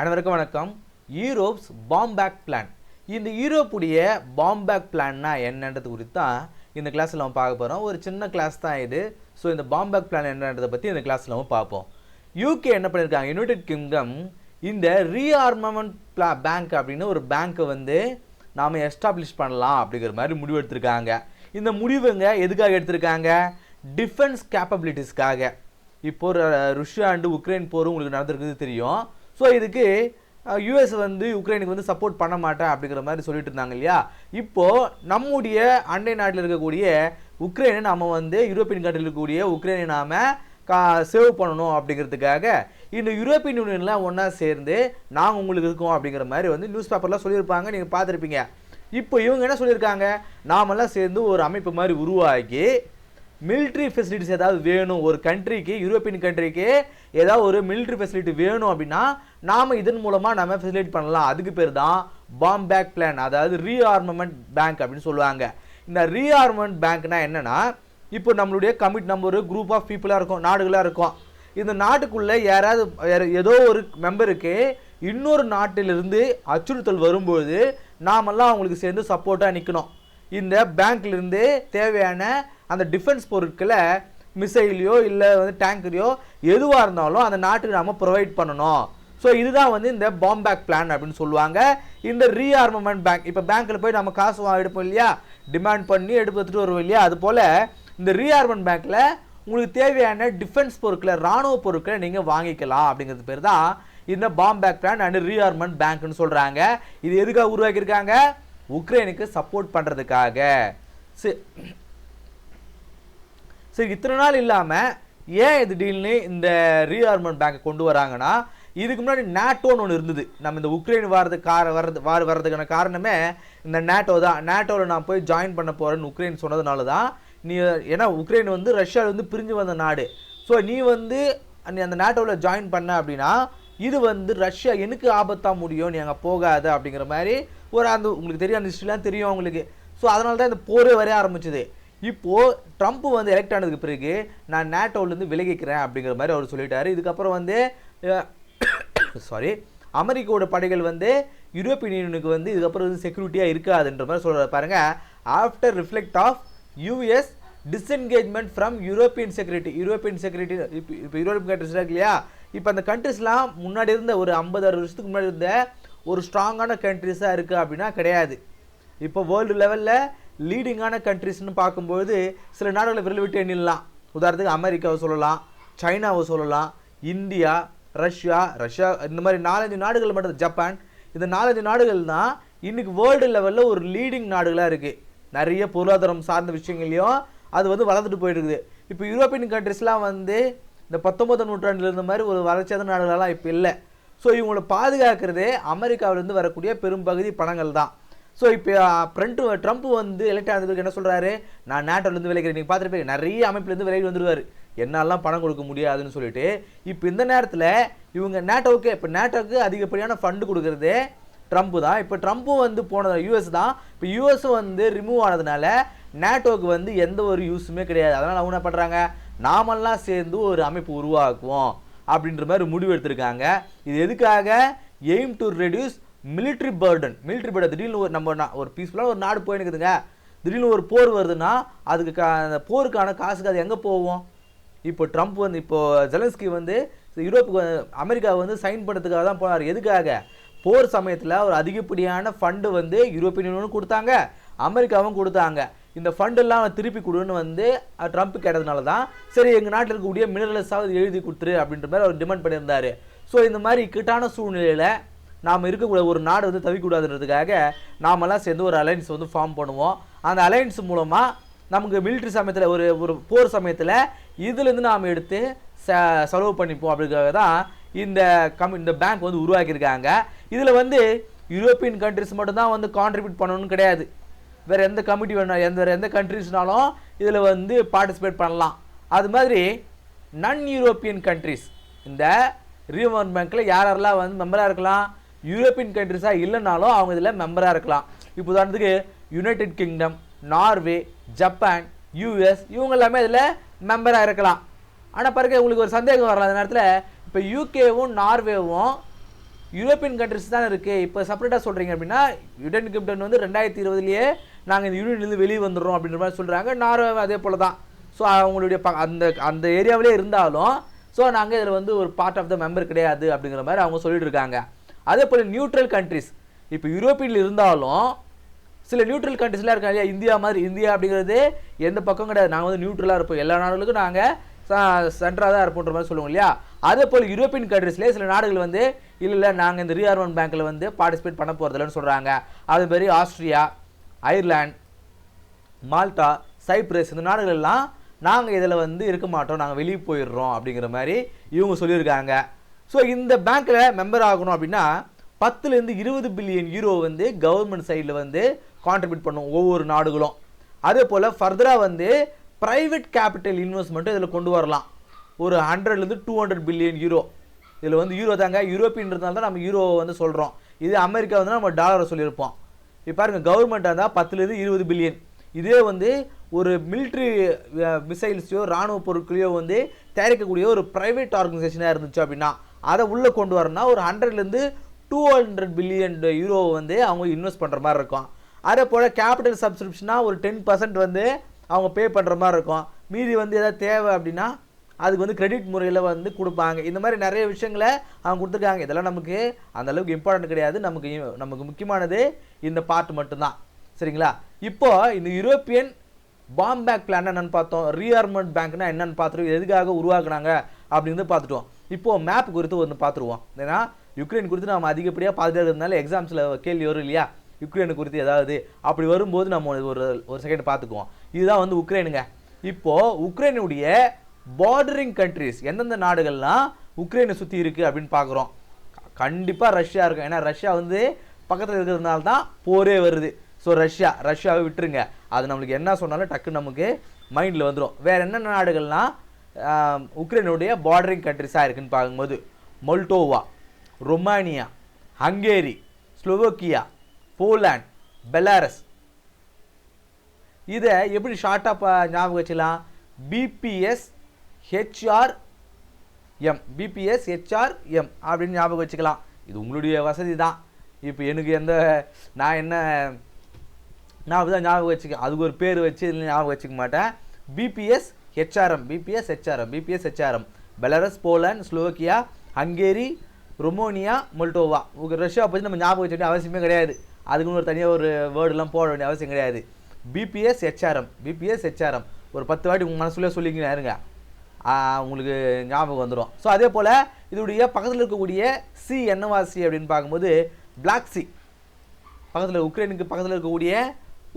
அனைவருக்கும் வணக்கம். யூரோப்ஸ் பாம்பேக் பிளான். இந்த யூரோப்புடைய பாம்பேக் பிளான்னா என்னன்றது குறித்து தான் இந்த கிளாஸில் நம்ம பார்க்க போகிறோம் ஒரு சின்ன கிளாஸ் தான் இது. ஸோ இந்த பாம்பேக் பிளான் என்னன்றதை பற்றி இந்த கிளாஸில் நம்ம பார்ப்போம். யூகே என்ன பண்ணியிருக்காங்க யுனைடெட் கிங்டம் இந்த ரீஆர்மமெண்ட் பிளா பேங்க் அப்படின்னு ஒரு பேங்க்கை வந்து நாம் எஸ்டாப்ளிஷ் பண்ணலாம் அப்படிங்கிற மாதிரி முடிவு எடுத்திருக்காங்க. இந்த முடிவுங்க எதுக்காக எடுத்திருக்காங்க? டிஃபென்ஸ் கேப்பபிலிட்டிஸ்க்காக இப்போ ருஷ்யா அண்டு உக்ரைன் போர் உங்களுக்கு நடந்திருக்குது தெரியும். ஸோ இதுக்கு யூஎஸ் வந்து உக்ரைனுக்கு வந்து சப்போர்ட் பண்ண மாட்டேன் அப்படிங்கிற மாதிரி சொல்லிட்டு இருந்தாங்க இல்லையா? இப்போது நம்முடைய அண்டை நாட்டில் இருக்கக்கூடிய உக்ரைனை நாம் வந்து யூரோப்பியன் கண்ட்ரியில் இருக்கக்கூடிய உக்ரைனை நாம் கா சேவ் பண்ணணும் அப்படிங்கிறதுக்காக இந்த யூரோப்பியன் யூனியன்லாம் ஒன்றா சேர்ந்து நாங்கள் உங்களுக்கு இருக்கோம் அப்படிங்கிற மாதிரி வந்து நியூஸ் பேப்பர்லாம் சொல்லியிருப்பாங்க. நீங்கள் பார்த்துருப்பீங்க. இப்போ இவங்க என்ன சொல்லியிருக்காங்க? நாமெல்லாம் சேர்ந்து ஒரு அமைப்பு மாதிரி உருவாக்கி மிலிட்ரி ஃபெசிலிட்டிஸ் ஏதாவது வேணும் ஒரு கண்ட்ரிக்கு யூரோப்பியன் கண்ட்ரிக்கு ஏதாவது ஒரு மிலிட்ரி ஃபெசிலிட்டி வேணும் அப்படின்னா நாம் இதன் மூலமாக நம்ம ஃபெசிலிட்டி பண்ணலாம். அதுக்கு பேர் தான் பாம்பேக் பிளான் அதாவது ரீஆர்மமெண்ட் பேங்க் அப்படின்னு சொல்லுவாங்க. இந்த ரீஆர்மமெண்ட் பேங்க்னா என்னென்னா இப்போ நம்மளுடைய கமிட் நம்ம ஒரு குரூப் ஆஃப் பீப்புளாக இருக்கும் நாடுகளாக இருக்கும். இந்த நாட்டுக்குள்ளே யாராவது ஏதோ ஒரு மெம்பருக்கு இன்னொரு நாட்டிலிருந்து அச்சுறுத்தல் வரும்போது நாமெல்லாம் அவங்களுக்கு சேர்ந்து சப்போர்ட்டாக நிற்கணும் இந்த பேங்க்லேருந்து தேவையான அந்த டிஃபென்ஸ் பொருட்களை மிசைலையோ இல்லை வந்து டேங்கரையோ எதுவாக இருந்தாலும் அந்த நாட்டுக்கு நாம் ப்ரொவைட் பண்ணணும். ஸோ இதுதான் வந்து இந்த பாம்பேக் பிளான் அப்படின்னு சொல்லுவாங்க. இந்த ரீஆர்மமெண்ட் பேங்க் இப்போ பேங்க்கில் போய் நம்ம காசு எடுப்போம் இல்லையா? டிமாண்ட் பண்ணி எடுத்துகிட்டு எடுத்துட்டு வருவோம் இல்லையா? அது போல் இந்த ரீஆர்மன் பேங்க்கில் உங்களுக்கு தேவையான டிஃபென்ஸ் பொருட்களை ராணுவ பொருட்களை நீங்கள் வாங்கிக்கலாம் அப்படிங்கிறது பேர் தான் இந்த பாம்பேக் பிளான் அண்ட் ரீஆர்மன் பேங்க்னு சொல்கிறாங்க இது எதுக்காக உருவாக்கியிருக்காங்க? உக்ரைனுக்கு சப்போர்ட் பண்ணுறதுக்காக சரி சரி இத்தனை நாள் இல்லாமல் ஏன் இது டீல்னு இந்த ரீஆர்மன் பேங்கை கொண்டு வராங்கன்னா இதுக்கு முன்னாடி நேட்டோன்னு ஒன்று இருந்தது. நம்ம இந்த உக்ரைன் வாரதுக்கு கார வர்றது வார் வர்றதுக்கான காரணமே இந்த நேட்டோ தான். நேட்டோவில் நான் போய் ஜாயின் பண்ண போகிறேன்னு உக்ரைன் சொன்னதுனால தான் நீ ஏன்னா உக்ரைன் வந்து ரஷ்யாவில் வந்து பிரிஞ்சு வந்த நாடு. ஸோ நீ வந்து நீ அந்த நேட்டோவில் ஜாயின் பண்ண அப்படின்னா இது வந்து ரஷ்யா எனக்கு ஆபத்தாக முடியும் நீ அங்கே போகாத அப்படிங்கிற மாதிரி ஒரு அந்த உங்களுக்கு தெரியும் அந்த ஹிஸ்ட்ரிலாம் தெரியும் உங்களுக்கு ஸோ அதனால தான் இந்த போரே வரைய ஆரம்பிச்சது. இப்போது ட்ரம்ப் வந்து எலெக்ட் ஆனதுக்கு பிறகு நான் நேட்டோலேருந்து விலகிக்கிறேன் அப்படிங்கிற மாதிரி அவர் சொல்லிட்டாரு. இதுக்கப்புறம் வந்து சாரி அமெரிக்காவோட படைகள் வந்து யூரோப்பியன் யூனியனுக்கு வந்து இதுக்கப்புறம் வந்து செக்யூரிட்டியாக இருக்காதுன்ற மாதிரி சொல்கிறார் பாருங்கள் after reflect of US disengagement from European security European security இப்போ இப்போ யூரோப்பியன் கண்ட்ரிஸ் இருக்கு இல்லையா? இப்போ அந்த கண்ட்ரிஸ்லாம் முன்னாடி இருந்த ஒரு ஐம்பது அறுபது வருஷத்துக்கு முன்னாடி இருந்த ஒரு ஸ்ட்ராங்கான கண்ட்ரிஸாக இருக்குது அப்படின்னா கிடையாது. இப்போ வேர்ல்டு லெவலில் லீடிங்கான கண்ட்ரிஸ்னு பார்க்கும்போது சில நாடுகளை விரல் விட்டு எண்ணிடலாம். உதாரணத்துக்கு அமெரிக்காவை சொல்லலாம் சைனாவை சொல்லலாம் இந்தியா ரஷ்யா ரஷ்யா இந்த மாதிரி நாலஞ்சு நாடுகள் மட்டும் ஜப்பான் இந்த நாலஞ்சு நாடுகள் தான் இன்றைக்கி வேர்ல்டு லெவலில் ஒரு லீடிங் நாடுகளாக இருக்குது நிறைய பொருளாதாரம் சார்ந்த விஷயங்களையும் அது வந்து வளர்ந்துட்டு போயிட்டு இருக்குது இப்போ யூரோப்பியன் கண்ட்ரிஸ்லாம் வந்து இந்த பத்தொன்பதாம் நூற்றாண்டில் இருந்த மாதிரி ஒரு வளர்ச்சியான நாடுகளெல்லாம் இப்போ இல்லை. ஸோ இவங்களை பாதுகாக்கிறதே அமெரிக்காவிலேருந்து வரக்கூடிய பெரும்பகுதி பணங்கள் தான் ஸோ இப்போ ட்ரம்ப் ட்ரம்ப் வந்து எலெக்ட் ஆனதுக்கு என்ன சொல்கிறாரு நான் நேட்டோலேருந்து விலைக்கிறேன் நீங்கள் பார்த்துருப்பீங்க நிறைய அமைப்புலேருந்து விலகி வந்துடுவார் என்னாலாம் பணம் கொடுக்க முடியாதுன்னு சொல்லிட்டு இப்போ இந்த நேரத்தில் இவங்க நேட்டோவுக்கு இப்போ நேட்டோவுக்கு அதிகப்படியான ஃபண்டு கொடுக்குறது ட்ரம்ப் தான். இப்போ ட்ரம்ப்பும் வந்து போனது யூஎஸ் தான். இப்போ யூஎஸும் வந்து ரிமூவ் ஆனதுனால நேட்டோவுக்கு வந்து எந்த ஒரு யூஸுமே கிடையாது. அதனால் அவங்க என்ன பண்ணுறாங்க நாமெல்லாம் சேர்ந்து ஒரு அமைப்பு உருவாக்குவோம். அப்படின்ற மாதிரி முடிவு எடுத்திருக்காங்க. இது எதுக்காக? Aim to reduce military burden military burden திடீர்னு ஒரு நம்ம நா- ஒரு பீஸ்ஃபுல்லாக ஒரு நாடு போயிருக்குதுங்க திடீர்னு ஒரு போர் வருதுன்னா அதுக்கு கா அந்த போருக்கான காசுக்கு அது எங்கே போவோம் இப்போ ட்ரம்ப் வந்து இப்போ ஜெலன்ஸ்கி வந்து யூரோப்புக்கு அமெரிக்கா வந்து சைன் பண்ணுறதுக்காக தான் போனார். எதுக்காக? போர் சமயத்தில் ஒரு அதிகப்படியான ஃபண்டு வந்து யூரோப்பியன் யூனியனும் கொடுத்தாங்க. அமெரிக்காவும் கொடுத்தாங்க. இந்த ஃபண்டெல்லாம் திருப்பி கொடுன்னு வந்து ட்ரம்ப் கேட்டதுனால தான் சரி எங்கள் நாட்டில் இருக்கக்கூடிய மினரல்ஸாவது எழுதி கொடுத்துரு அப்படின்ற மாதிரி அவர் டிமாண்ட் பண்ணியிருந்தாரு. ஸோ இந்த மாதிரி இக்கட்டான சூழ்நிலையில் நாம் இருக்கக்கூடிய ஒரு நாடு வந்து தவிக்கூடாதுன்றதுக்காக நாமெல்லாம் சேர்ந்து ஒரு அலைன்ஸ் வந்து ஃபார்ம் பண்ணுவோம். அந்த அலைன்ஸ் மூலமாக நமக்கு மிலிட்ரி சமயத்தில் ஒரு ஒரு போர் சமயத்தில் இதுலேருந்து நாம் எடுத்து ச செலவு பண்ணிப்போம் அப்படிங்கிறதுக்காக தான் இந்த கம் இந்த பேங்க் வந்து உருவாக்கியிருக்காங்க. இதில் வந்து யூரோப்பியன் கண்ட்ரிஸ் மட்டும்தான் வந்து கான்ட்ரிபியூட் பண்ணணும்னு கிடையாது. வேறு எந்த கமிட்டி வேணும் எந்த வேறு எந்த கண்ட்ரிஸ்னாலும் இதில் வந்து பார்ட்டிசிபேட் பண்ணலாம். அது மாதிரி நன் யூரோப்பியன் கண்ட்ரிஸ் இந்த ரியூமன் பேங்க்கில் யார் யாரெல்லாம் வந்து மெம்பராக இருக்கலாம் யூரோப்பியன் கண்ட்ரிஸாக இல்லைனாலும் அவங்க இதில் மெம்பராக இருக்கலாம். இப்போ உதாரணத்துக்கு United Kingdom Norway Japan US இவங்க எல்லாமே இதில் மெம்பராக இருக்கலாம். ஆனால் பிறகு உங்களுக்கு ஒரு சந்தேகம் வரலாம் அந்த நேரத்தில். இப்போ யூகேவும் நார்வேவும் யூரோப்பியன் கண்ட்ரிஸ் தான் இருக்குது இப்போ செப்பரேட்டாக சொல்கிறீங்க அப்படின்னா யுனைடெட் கிங்டம் வந்து ரெண்டாயிரத்தி இருபதுலேயே நாங்கள் இந்த யூனியன்லேருந்து வெளியே வந்துடுறோம் அப்படின்ற மாதிரி சொல்கிறாங்க நார்வே அதே போல் தான் ஸோ அவங்களுடைய ப அந்த அந்த ஏரியாவிலே இருந்தாலும் ஸோ நாங்கள் இதில் வந்து ஒரு பார்ட் ஆஃப் த மெம்பர் கிடையாது அப்படிங்கிற மாதிரி அவங்க சொல்லிட்டு இருக்காங்க. அதே போல் நியூட்ரல் கண்ட்ரிஸ் இப்போ யூரோப்பியனில் இருந்தாலும் சில நியூட்ரல் கண்ட்ரிஸ்லாம் இருக்காங்க இல்லையா? இந்தியா மாதிரி இந்தியா அப்படிங்கிறது எந்த பக்கம் கிடையாது. நாங்கள் வந்து நியூட்ரலாக இருப்போம். எல்லா நாடுகளுக்கும் நாங்கள் சென்ட்ராக தான் இருப்போன்ற மாதிரி சொல்லுவோம் இல்லையா? அதே போல் யூரோப்பியன் கண்ட்ரிஸ்லேயே சில நாடுகள் வந்து இல்லை இல்லை நாங்கள் இந்த ரீஆர்மன் பேங்க்கில் வந்து பார்ட்டிசிபேட் பண்ண போகிறதில்லன்னு சொல்கிறாங்க அது மாதிரி ஆஸ்திரியா ஐர்லாண்ட் மால்டா சைப்ரஸ் இந்த நாடுகள் எல்லாம் நாங்கள் இதில் வந்து இருக்க மாட்டோம். நாங்கள் வெளியே போயிடுறோம் அப்படிங்கிற மாதிரி இவங்க சொல்லியிருக்காங்க. ஸோ இந்த பேங்க்கில் மெம்பர் ஆகணும் அப்படின்னா பத்துலேருந்து இருபது பில்லியன் யூரோ வந்து கவர்மெண்ட் சைடில் வந்து கான்ட்ரிபியூட் பண்ணும் ஒவ்வொரு நாடுகளும். அதே போல் ஃபர்தராக வந்து ப்ரைவேட் கேபிட்டல் இன்வெஸ்ட்மெண்ட்டும் இதில் கொண்டு வரலாம். ஒரு ஹண்ட்ரட்லேருந்து டூ ஹண்ட்ரட் பில்லியன் யூரோ இதில் வந்து யூரோ தாங்க. யூரோப்பியன்றதுனால தான் நம்ம யூரோவை வந்து சொல்கிறோம் இது அமெரிக்கா வந்து நம்ம டாலரை சொல்லியிருப்போம். இப்போ பாருங்கள் கவர்மெண்ட்டாக இருந்தால் பத்துலேருந்து இருபது பில்லியன் இதே வந்து ஒரு மிலிட்ரி மிசைல்ஸையோ ராணுவ பொருட்களையோ வந்து தயாரிக்கக்கூடிய ஒரு ப்ரைவேட் ஆர்கனைசேஷனாக இருந்துச்சு அப்படின்னா அதை உள்ளே கொண்டு வரணும்னா ஒரு ஹண்ட்ரட்லேருந்து டூ ஹண்ட்ரட் பில்லியன் யூரோ வந்து அவங்க இன்வெஸ்ட் பண்ணுற மாதிரி இருக்கும். அதே போல் கேபிட்டல் சப்ஸ்கிரிப்ஷனாக ஒரு டென் பர்சன்ட் வந்து அவங்க பே பண்ணுற மாதிரி இருக்கும். மீதி வந்து எதாவது தேவை அப்படின்னா அதுக்கு வந்து கிரெடிட் முறையில் வந்து கொடுப்பாங்க. இந்த மாதிரி நிறைய விஷயங்களை அவங்க கொடுத்துருக்காங்க. இதெல்லாம் நமக்கு அந்தளவுக்கு இம்பார்ட்டன்ட் கிடையாது. நமக்கு நமக்கு முக்கியமானது இந்த பார்ட் மட்டும்தான். சரிங்களா? இப்போ இந்த யூரோப்பியன் பாம் பேங்க் பிளான் என்னென்னு பார்த்தோம். ரீஆர்மெண்ட் பேங்க்னா என்னென்னு பார்த்துருவோம் எதுக்காக உருவாக்குனாங்க அப்படின்னு பார்த்துட்டோம். இப்போ மேப் குறித்து ஒன்று பார்த்துருவோம். ஏன்னா யுக்ரைன் குறித்து நம்ம அதிகப்படியாக பார்த்துட்டு இருக்கிறதுனால எக்ஸாம்ஸில் கேள்வி வரும் இல்லையா? யுக்ரைனு குறித்து ஏதாவது. அப்படி வரும்போது நம்ம ஒரு ஒரு செகண்ட் பார்த்துக்குவோம். இதுதான் வந்து உக்ரைனுங்க இப்போது உக்ரைனுடைய பார்டரிங் கண்ட்ரிஸ் எந்தெந்த நாடுகள்லாம் உக்ரைனை சுற்றி இருக்குது அப்படின்னு பார்க்குறோம். கண்டிப்பாக ரஷ்யா இருக்கும். ஏன்னா ரஷ்யா வந்து பக்கத்தில் இருக்கிறதுனால தான் போரே வருது. ஸோ ரஷ்யா ரஷ்யாவை விட்டுருங்க. அது நம்மளுக்கு என்ன சொன்னாலும் டக்குன்னு நமக்கு மைண்டில் வந்துடும் வேறு என்னென்ன நாடுகள்லாம் உக்ரைனுடைய பார்டரிங் கண்ட்ரிஸாக இருக்குன்னு பார்க்கும்போது Moldova Romania Hungary Slovakia Poland Belarus. இதை எப்படி ஷார்ட்டாக ஞாபகம் வச்சுக்கலாம்? PBS HR M PBS HR M அப்படின்னு ஞாபகம் வச்சுக்கலாம். இது உங்களுடைய வசதி தான் இப்போ எனக்கு எந்த நான் என்ன நான் அப்படிதான் ஞாபகம் வச்சுக்க அதுக்கு ஒரு பேர் வச்சு ஞாபகம் வச்சுக்க மாட்டேன். PBS HRM PBS HRM PBS HRM Belarus Poland Slovakia Hungary Romania Moldova உங்களுக்கு ரஷ்யா பற்றி நம்ம ஞாபகம் வச்சுக்க வேண்டிய அவசியமே கிடையாது. அதுக்குன்னு ஒரு தனியாக ஒரு வேர்டுலாம் போட வேண்டிய அவசியம் கிடையாது. பிபிஎஸ் ஹெச்ஆர்எம் பிபிஎஸ் ஹெச்ஆர்எம் ஒரு பத்து வாட்டி உங்கள் மனசுக்குள்ளே சொல்லிக்கிறேன் இருங்க. உங்களுக்கு ஞாபகம் வந்துடும் ஸோ அதே போல் இதோடைய பக்கத்தில் இருக்கக்கூடிய சி என்னவா சி அப்படின்னு பார்க்கும்போது பிளாக் சி பக்கத்தில் உக்ரைனுக்கு பக்கத்தில் இருக்கக்கூடிய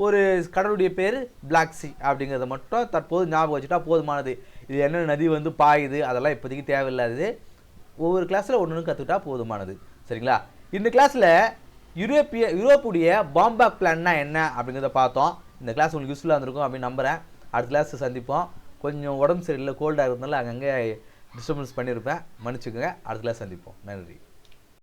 ஒரு கடலுடைய பேர் பிளாக் சி அப்படிங்கிறத மட்டும் தற்போது ஞாபகம் வச்சுட்டா போதுமானது. இது என்ன நதி வந்து பாயுது அதெல்லாம் இப்போதைக்கு தேவையில்லாதது. ஒவ்வொரு கிளாஸில் ஒன்று ஒன்று கற்றுக்கிட்டா போதுமானது. சரிங்களா? இந்த கிளாஸில் யூரோப்பிய யூரோப்புடைய பாம்பாக் பிளான்னா என்ன அப்படிங்கிறத பார்த்தோம். இந்த கிளாஸ் உங்களுக்கு யூஸ்ஃபுல்லாக இருந்திருக்கும் அப்படின்னு நம்புகிறேன் அடுத்த கிளாஸ் சந்திப்போம். கொஞ்சம் உடம்பு சரியில்லை கோல்டாக இருந்தனால அங்கங்கே டிஸ்டர்பன்ஸ் பண்ணியிருப்பேன். மன்னிச்சுக்கோங்க. அடுத்த கிளாஸ் சந்திப்போம். நன்றி.